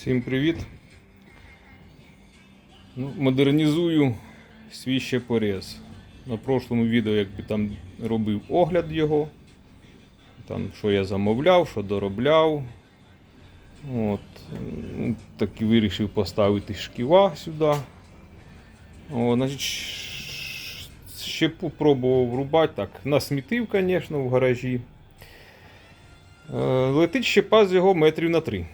Всім привіт. Ну, модернізую свій ще поріз. На прошлому відео якби там робив огляд його. Там, що я замовляв, що доробляв. От. ну, Так і вирішив поставити шківа сюди. О, значить, ще попробував рубати так. Насмітив, звісно, в гаражі. Е, Летить щепа з його метрів на 3.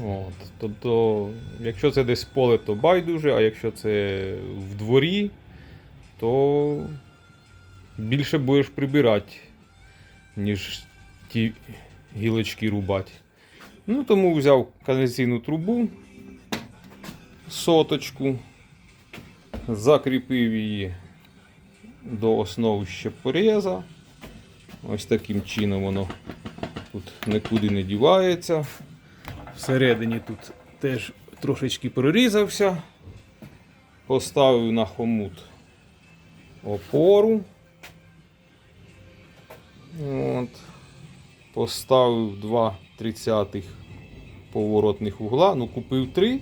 От, тобто, якщо це десь поле, то байдуже, а якщо це в дворі, то більше будеш прибирати, ніж ті гілочки рубати. Ну, тому взяв каналізаційну трубу, соточку, закріпив її до основи щепореза. Ось таким чином воно тут нікуди не дівається. Всередині тут теж трошечки прорізався. Поставив на хомут опору. От. Поставив два 30 поворотних угла. Ну, купив три.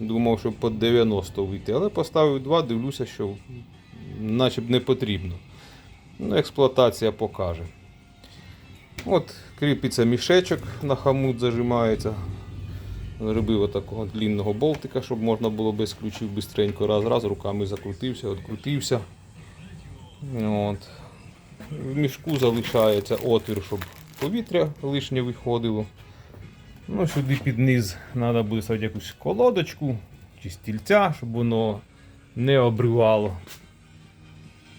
Думав, що по 90 вийти, але поставив два, дивлюся, що наче б не потрібно. Ну, експлуатація покаже. От кріпиться мішечок на хомут зажимається. Робив отакого длінного болтика, щоб можна було без ключів бистренько раз-раз руками закрутився, відкрутився. От. В мішку залишається отвір, щоб повітря лишнє виходило. Ну, сюди під низ треба буде ставити якусь колодочку чи стільця, щоб воно не обривало.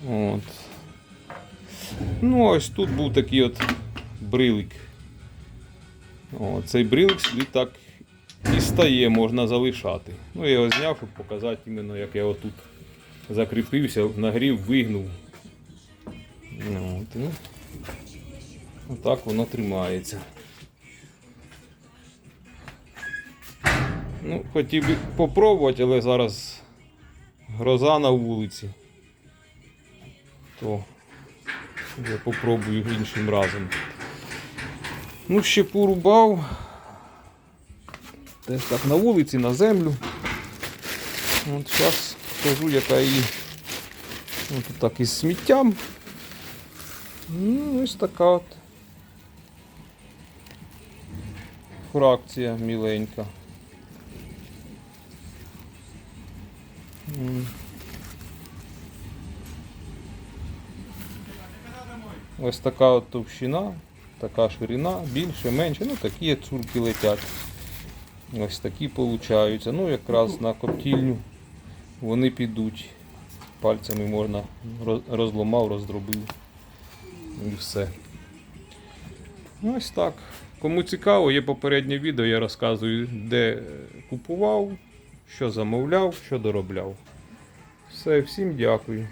От. Ну, ось тут був такий от брилик. О, цей брилик собі так і стає, можна залишати. Ну, я його зняв, щоб показати іменно, як я отут закріпився, нагрів, вигнув. Ну, От, ну, отак воно тримається. Ну, хотів би попробувати, але зараз гроза на вулиці. То я попробую іншим разом. Ну, ще порубав. Теж так на вулиці, на землю. От зараз покажу, яка її от так із сміттям. Ну, ось така от фракція міленька. Ось така от товщина, така ширина, більше, менше, ну такі цурки летять. Ось такі получаються. Ну, якраз на коптільню вони підуть. Пальцями можна роз- розламав, роздробив. І все. Ось так. Кому цікаво, є попереднє відео, я розказую, де купував, що замовляв, що доробляв. Все, всім дякую.